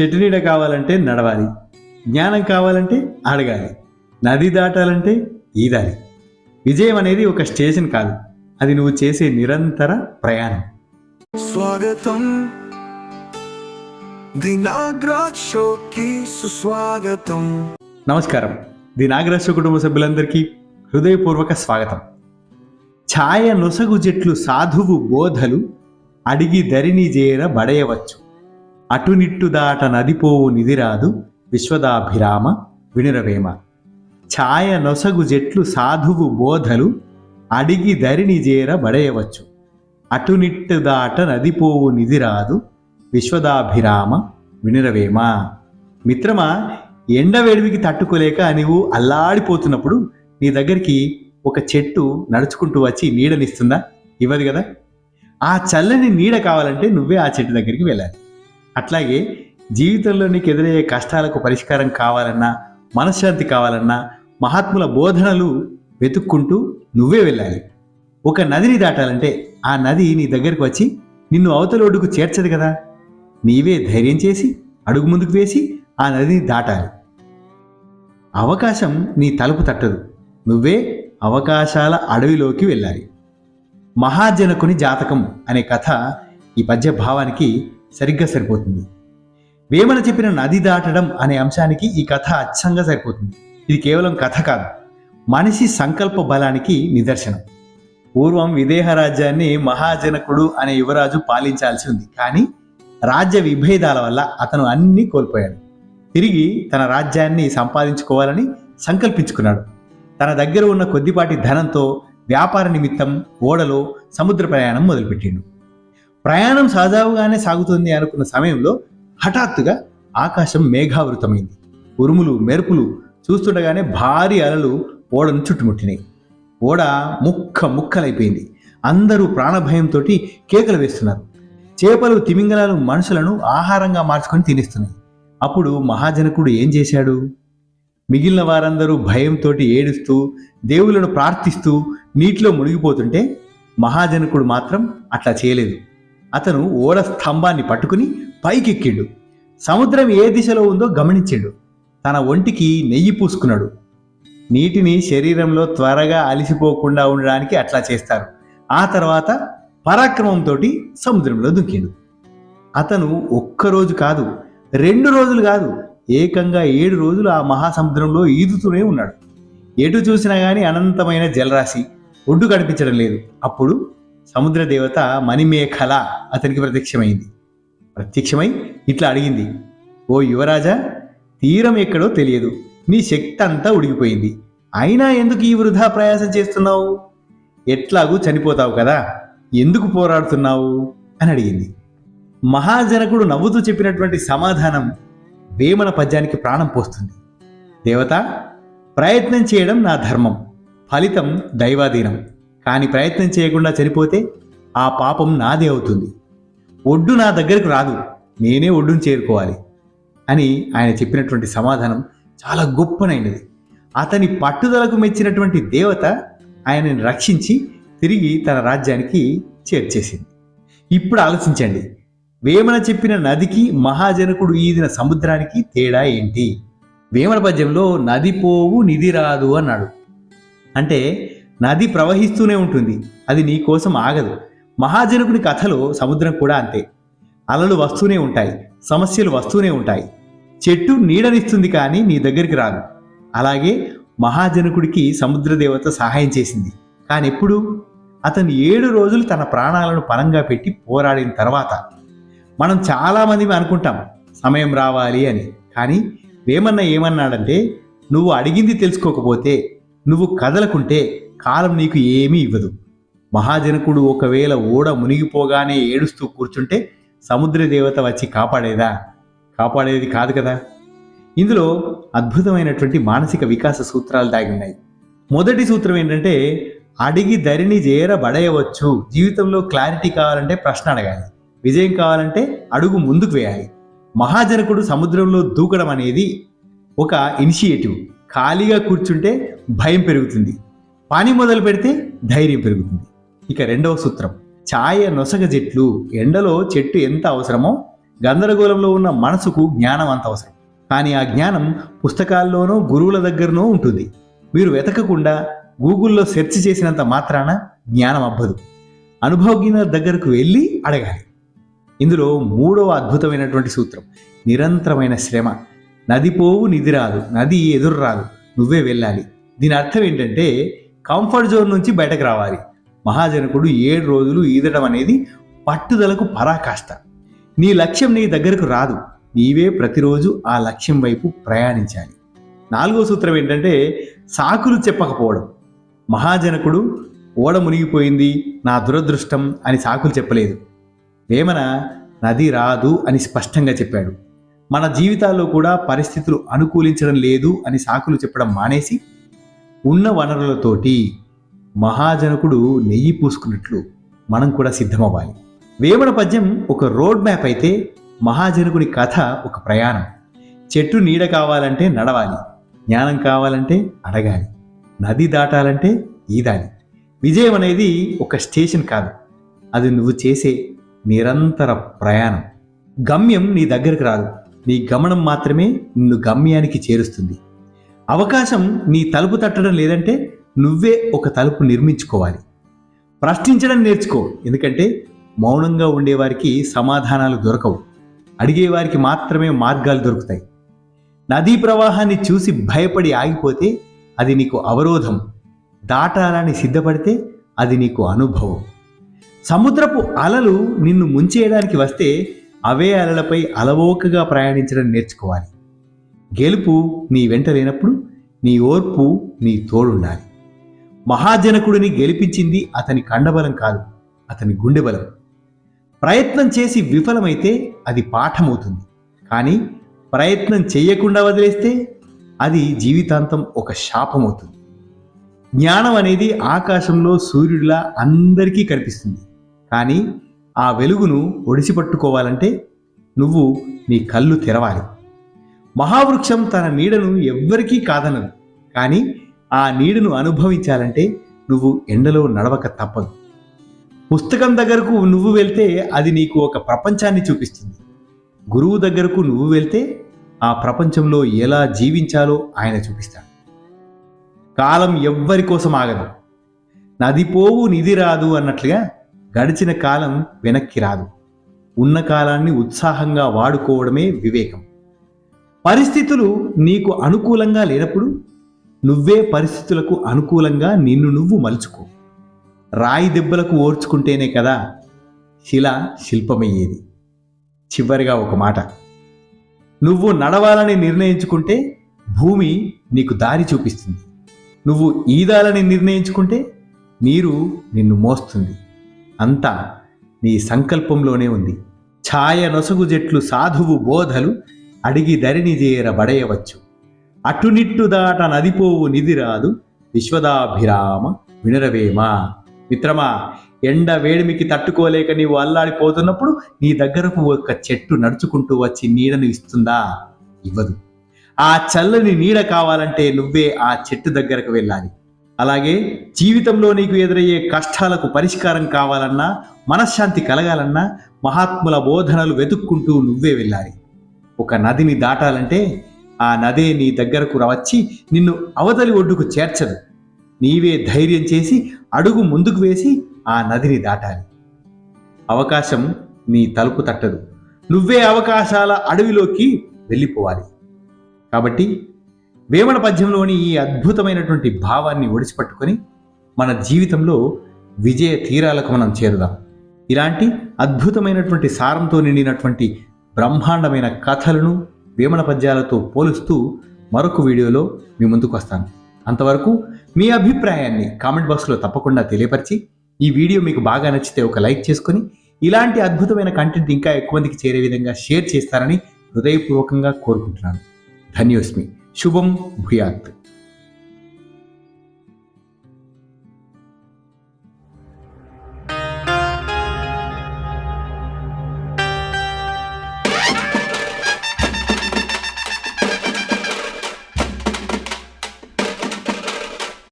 చెట్టు నీడ కావాలంటే నడవాలి. జ్ఞానం కావాలంటే అడగాలి. నది దాటాలంటే ఈదాలి. విజయం అనేది ఒక స్టేషన్ కాదు. అది నువ్వు చేసే నిరంతర ప్రయాణం. స్వాగతం. షోకి సుస్వాగతం. నమస్కారం. ది నాగరాజ కుటుంబ సభ్యులందరికీ హృదయపూర్వక స్వాగతం. ఛాయ నొసగు జట్లు సాధువు బోధలు అడిగి ధరిని చేర బడయవచ్చు. అటునిట్టు దాట నదిపోవు నిదిరాదు విశ్వదాభిరామ వినురవేమ. ఛాయ నొసగు జట్లు సాధువు బోధలు అడిగి దరిని చేర బడయవచ్చు. అటునిట్టు దాట నదిపోవు నిదిరాదు విశ్వదాభిరామ వినురవేమ. మిత్రమా ఎండ వేడివికి తట్టుకోలేక నీవు అల్లాడిపోతున్నప్పుడు నీ దగ్గరికి ఒక చెట్టు నడుచుకుంటూ వచ్చి నీడనిస్తుందా? ఇవ్వదు కదా? ఆ చల్లని నీడ కావాలంటే నువ్వే ఆ చెట్టు దగ్గరికి వెళ్ళాలి. అట్లాగే జీవితంలో నీకు ఎదురయ్యే కష్టాలకు పరిష్కారం కావాలన్నా మనశ్శాంతి కావాలన్నా మహాత్ముల బోధనలు వెతుక్కుంటూ నువ్వే వెళ్ళాలి. ఒక నదిని దాటాలంటే ఆ నది నీ దగ్గరకు వచ్చి నిన్ను అవతల ఒడ్డుకు చేర్చదు కదా. నీవే ధైర్యం చేసి అడుగు ముందుకు వేసి ఆ నదిని దాటాలి. అవకాశం నీ తలుపు తట్టదు. నువ్వే అవకాశాల అడవిలోకి వెళ్ళాలి. మహాజనకుని జాతకం అనే కథ ఈ పద్య భావానికి సరిగ్గా సరిపోతుంది. వేమన చెప్పిన నది దాటడం అనే అంశానికి ఈ కథ అచ్చంగా సరిపోతుంది. ఇది కేవలం కథ కాదు మనిషి సంకల్ప బలానికి నిదర్శనం. పూర్వం విదేహ రాజ్యాన్ని మహాజనకుడు అనే యువరాజు పాలించాల్సి ఉంది కానీ రాజ్య విభేదాల వల్ల అతను అన్నీ కోల్పోయాడు. తిరిగి తన రాజ్యాన్ని సంపాదించుకోవాలని సంకల్పించుకున్నాడు. తన దగ్గర ఉన్న కొద్దిపాటి ధనంతో వ్యాపార నిమిత్తం ఓడలో సముద్ర ప్రయాణం మొదలుపెట్టిండు. ప్రయాణం సజావుగానే సాగుతుంది అనుకున్న సమయంలో హఠాత్తుగా ఆకాశం మేఘావృతమైంది. ఉరుములు మెరుపులు చూస్తుండగానే భారీ అలలు ఓడను చుట్టుముట్టినాయి. ఓడ ముక్క ముక్కలైపోయింది. అందరూ ప్రాణభయంతో కేకలు వేస్తున్నారు. చేపలు తిమింగలాలు మనుషులను ఆహారంగా మార్చుకొని తినేస్తున్నాయి. అప్పుడు మహాజనకుడు ఏం చేశాడు? మిగిలిన వారందరూ భయంతో ఏడుస్తూ దేవులను ప్రార్థిస్తూ నీటిలో మునిగిపోతుంటే మహాజనకుడు మాత్రం అట్లా చేయలేదు. అతను ఓడ స్తంభాన్ని పట్టుకుని పైకెక్కిండు. సముద్రం ఏ దిశలో ఉందో గమనించాడు. తన ఒంటికి నెయ్యి పూసుకున్నాడు. నీటిని శరీరంలో త్వరగా అలిసిపోకుండా ఉండడానికి అట్లా చేస్తారు. ఆ తర్వాత పరాక్రమంతో సముద్రంలో దుంకిండు. అతను ఒక్కరోజు కాదు రెండు రోజులు కాదు ఏకంగా ఏడు రోజులు ఆ మహాసముద్రంలో ఈదుతూనే ఉన్నాడు. ఎటు చూసినా కానీ అనంతమైన జలరాశి ఒడ్డు కనిపించడం లేదు. అప్పుడు సముద్ర దేవత మణిమేఖల అతనికి ప్రత్యక్షమైంది. ప్రత్యక్షమై ఇట్లా అడిగింది ఓ యువరాజా తీరం ఎక్కడో తెలియదు. నీ శక్తి అంతా ఉడిగిపోయింది అయినా ఎందుకు ఈ వృధా ప్రయాసం చేస్తున్నావు? ఎట్లాగూ చనిపోతావు కదా ఎందుకు పోరాడుతున్నావు? అని అడిగింది. మహాజనకుడు నవ్వుతూ చెప్పినటువంటి సమాధానం వేమన పద్యానికి ప్రాణం పోస్తుంది. దేవత ప్రయత్నం చేయడం నా ధర్మం. ఫలితం దైవాధీనం. కానీ ప్రయత్నం చేయకుండా చనిపోతే ఆ పాపం నాదే అవుతుంది. ఒడ్డు నా దగ్గరకు రాదు. నేనే ఒడ్డును చేరుకోవాలి అని ఆయన చెప్పినటువంటి సమాధానం చాలా గొప్పనైనది. అతని పట్టుదలకు మెచ్చినటువంటి దేవత ఆయనని రక్షించి తిరిగి తన రాజ్యానికి చేర్చేసింది. ఇప్పుడు ఆలోచించండి. వేమన చెప్పిన నదికి మహాజనకుడు ఈదిన సముద్రానికి తేడా ఏంటి? వేమన పద్యంలో నది పోవు నిధి రాదు అన్నాడు. అంటే నది ప్రవహిస్తూనే ఉంటుంది. అది నీ కోసం ఆగదు. మహాజనకుని కథలో సముద్రం కూడా అంతే. అలలు వస్తూనే ఉంటాయి. సమస్యలు వస్తూనే ఉంటాయి. చెట్టు నీడనిస్తుంది కానీ నీ దగ్గరికి రాదు. అలాగే మహాజనకుడికి సముద్రదేవత సహాయం చేసింది. కానీ ఎప్పుడు అతను ఏడు రోజులు తన ప్రాణాలను పరంగా పెట్టి పోరాడిన తర్వాత. మనం చాలామంది అనుకుంటాం సమయం రావాలి అని. కానీ వేమన్న ఏమన్నాడంటే నువ్వు అడిగింది తెలుసుకోకపోతే నువ్వు కదలకుంటే కాలం నీకు ఏమీ ఇవ్వదు. మహాజనకుడు ఒకవేళ ఓడ మునిగిపోగానే ఏడుస్తూ కూర్చుంటే సముద్ర దేవత వచ్చి కాపాడేదా? కాపాడేది కాదు కదా. ఇందులో అద్భుతమైనటువంటి మానసిక వికాస సూత్రాలు దాగి ఉన్నాయి. మొదటి సూత్రం ఏంటంటే అడిగి ధరిని చేరబడేయవచ్చు జీవితంలో క్లారిటీ కావాలంటే ప్రశ్న అడగాలి. విజయం కావాలంటే అడుగు ముందుకు వేయాలి. మహాజనకుడు సముద్రంలో దూకడం అనేది ఒక ఇనిషియేటివ్. ఖాళీగా కూర్చుంటే భయం పెరుగుతుంది. పని మొదలు పెడితే ధైర్యం పెరుగుతుంది. ఇక రెండవ సూత్రం. ఛాయ నొసగ చెట్లు ఎండలో చెట్టు ఎంత అవసరమో గందరగోళంలో ఉన్న మనసుకు జ్ఞానం అంత అవసరం. కానీ ఆ జ్ఞానం పుస్తకాల్లోనో గురువుల దగ్గరనో ఉంటుంది. మీరు వెతకకుండా గూగుల్లో సెర్చ్ చేసినంత మాత్రాన జ్ఞానం అబ్బదు. అనుభవజ్ఞుల దగ్గరకు వెళ్ళి అడగాలి. ఇందులో మూడవ అద్భుతమైనటువంటి సూత్రం. నిరంతరమైన శ్రమ. నది పోవు నిధి రాదు. నది ఎదురు రాదు. నువ్వే వెళ్ళాలి. దీని అర్థం ఏంటంటే కంఫర్ట్ జోన్ నుంచి బయటకు రావాలి. మహాజనకుడు ఏడు రోజులు ఈదడం అనేది పట్టుదలకు పరాకాష్ట. నీ లక్ష్యం నీ దగ్గరకు రాదు. నీవే ప్రతిరోజు ఆ లక్ష్యం వైపు ప్రయాణించాలి. నాలుగో సూత్రం ఏంటంటే సాకులు చెప్పకపోవడం. మహాజనకుడు ఓడ మునిగిపోయింది నా దురదృష్టం అని సాకులు చెప్పలేదు. వేమన నది రాదు అని స్పష్టంగా చెప్పాడు. మన జీవితాల్లో కూడా పరిస్థితులు అనుకూలించడం లేదు అని సాకులు చెప్పడం మానేసి ఉన్న వనరులతోటి మహాజనకుడు నెయ్యి పూసుకున్నట్లు మనం కూడా సిద్ధమవ్వాలి. వేమన పద్యం ఒక రోడ్ మ్యాప్ అయితే మహాజనకుని కథ ఒక ప్రయాణం. చెట్టు నీడ కావాలంటే నడవాలి జ్ఞానం కావాలంటే అడగాలి నది దాటాలంటే ఈదాలి. విజయం అనేది ఒక స్టేషన్ కాదు అది నువ్వు చేసే నిరంతర ప్రయాణం. గమ్యం నీ దగ్గరకు రాదు నీ గమనం మాత్రమే నిన్ను గమ్యానికి చేరుస్తుంది. అవకాశం నీ తలుపు తట్టడం లేదంటే నువ్వే ఒక తలుపు నిర్మించుకోవాలి. ప్రశ్నించడం నేర్చుకో. ఎందుకంటే మౌనంగా ఉండేవారికి సమాధానాలు దొరకవు. అడిగేవారికి మాత్రమే మార్గాలు దొరుకుతాయి. నదీ ప్రవాహాన్ని చూసి భయపడి ఆగిపోతే అది నీకు అవరోధం. దాటాలని సిద్ధపడితే అది నీకు అనుభవం. సముద్రపు అలలు నిన్ను ముంచేయడానికి వస్తే అవే అలలపై అలవోకగా ప్రయాణించడం నేర్చుకోవాలి. గెలుపు నీ వెంట లేనప్పుడు నీ ఓర్పు నీ తోడుండాలి. మహాజనకుడిని గెలిపించింది అతని కండబలం కాదు అతని గుండె బలం. ప్రయత్నం చేసి విఫలమైతే అది పాఠమవుతుంది. కానీ ప్రయత్నం చేయకుండా వదిలేస్తే అది జీవితాంతం ఒక శాపమవుతుంది. జ్ఞానం అనేది ఆకాశంలో సూర్యుడిలా అందరికీ కనిపిస్తుంది. కానీ ఆ వెలుగును ఒడిసిపట్టుకోవాలంటే నువ్వు నీ కళ్ళు తెరవాలి. మహావృక్షం తన నీడను ఎవ్వరికీ కాదనదు. కానీ ఆ నీడను అనుభవించాలంటే నువ్వు ఎండలో నడవక తప్పదు. పుస్తకం దగ్గరకు నువ్వు వెళ్తే అది నీకు ఒక ప్రపంచాన్ని చూపిస్తుంది. గురువు దగ్గరకు నువ్వు వెళ్తే ఆ ప్రపంచంలో ఎలా జీవించాలో ఆయన చూపిస్తాడు. కాలం ఎవ్వరి కోసం ఆగదు. నది పోవు నిధి రాదు అన్నట్లుగా గడిచిన కాలం వెనక్కి రాదు. ఉన్న కాలాన్ని ఉత్సాహంగా వాడుకోవడమే వివేకం. పరిస్థితులు నీకు అనుకూలంగా లేనప్పుడు నువ్వే పరిస్థితులకు అనుకూలంగా నిన్ను నువ్వు మలుచుకో. రాయి దెబ్బలకు ఓర్చుకుంటేనే కదా శిల శిల్పమయ్యేది. చివరిగా ఒక మాట. నువ్వు నడవాలని నిర్ణయించుకుంటే భూమి నీకు దారి చూపిస్తుంది. నువ్వు ఈదాలని నిర్ణయించుకుంటే నీరు నిన్ను మోస్తుంది. అంతా నీ సంకల్పంలోనే ఉంది. ఛాయ నొసగు జట్లు సాధువు బోధలు అడిగి ధరిణి చేర బడయవచ్చు. అటునిట్టు దాట నదిపోవు నిధి రాదు విశ్వదాభిరామ వినరవేమా. మిత్రమా ఎండ వేడిమికి తట్టుకోలేక నీవు అల్లాడిపోతున్నప్పుడు నీ దగ్గరకు ఒక చెట్టు నడుచుకుంటూ వచ్చి నీడను ఇస్తుందా? ఇవ్వదు. ఆ చల్లని నీడ కావాలంటే నువ్వే ఆ చెట్టు దగ్గరకు వెళ్ళాలి. అలాగే జీవితంలో నీకు ఎదురయ్యే కష్టాలకు పరిష్కారం కావాలన్నా మనశ్శాంతి కలగాలన్నా మహాత్ముల బోధనలు వెతుక్కుంటూ నువ్వే వెళ్ళాలి. ఒక నదిని దాటాలంటే ఆ నదే నీ దగ్గరకు వచ్చి నిన్ను అవతలి ఒడ్డుకు చేర్చదు. నీవే ధైర్యం చేసి అడుగు ముందుకు వేసి ఆ నదిని దాటాలి. అవకాశం నీ తలుపు తట్టదు. నువ్వే అవకాశాల అడవిలోకి వెళ్ళిపోవాలి. కాబట్టి వేమన పద్యంలోని ఈ అద్భుతమైనటువంటి భావాన్ని ఒడిచిపట్టుకొని మన జీవితంలో విజయ తీరాలకు మనం చేరుదాం. ఇలాంటి అద్భుతమైనటువంటి సారంతో నిండినటువంటి బ్రహ్మాండమైన కథలను వేమన పద్యాలతో పోలుస్తూ మరొక వీడియోలో మీ ముందుకు వస్తాను. అంతవరకు మీ అభిప్రాయాన్ని కామెంట్ బాక్స్లో తప్పకుండా తెలియపరిచి ఈ వీడియో మీకు బాగా నచ్చితే ఒక లైక్ చేసుకొని ఇలాంటి అద్భుతమైన కంటెంట్ ఇంకా ఎక్కువ మందికి చేరే విధంగా షేర్ చేస్తారని హృదయపూర్వకంగా కోరుకుంటున్నాను. ధన్యోస్మి. శుభం భూయాత్.